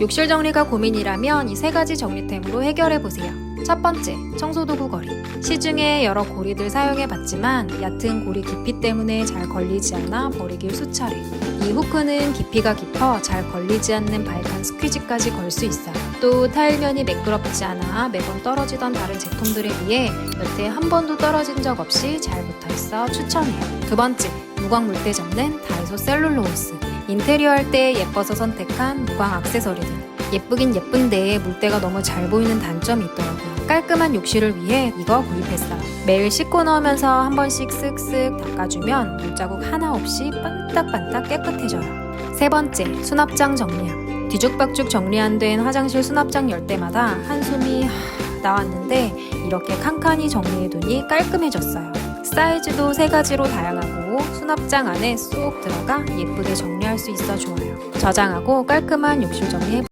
욕실 정리가 고민이라면 이 세 가지 정리템으로 해결해 보세요. 첫 번째, 청소도구 거리. 시중에 여러 고리들 사용해 봤지만 얕은 고리 깊이 때문에 잘 걸리지 않아 버리길 수차례. 이 후크는 깊이가 깊어 잘 걸리지 않는 발칸 스퀴즈까지 걸 수 있어요. 또 타일면이 매끄럽지 않아 매번 떨어지던 다른 제품들에 비해 여태 한 번도 떨어진 적 없이 잘 붙어 있어 추천해요. 두 번째, 무광 물때 접는 다이소 셀룰로스. 인테리어 할 때 예뻐서 선택한 무광 액세서리들. 예쁘긴 예쁜데 물때가 너무 잘 보이는 단점이 있더라고요. 깔끔한 욕실을 위해 이거 구입했어요. 매일 씻고 넣으면서 한 번씩 쓱쓱 닦아주면 물자국 하나 없이 반딱반딱 깨끗해져요. 세 번째, 수납장 정리함. 뒤죽박죽 정리 안 된 화장실 수납장 열 때마다 한숨이 하... 나왔는데 이렇게 칸칸이 정리해두니 깔끔해졌어요. 사이즈도 세 가지로 다양하고 수납장 안에 쏙 들어가 예쁘게 정리할 수 있어 좋아요. 저장하고 깔끔한 욕실 정리해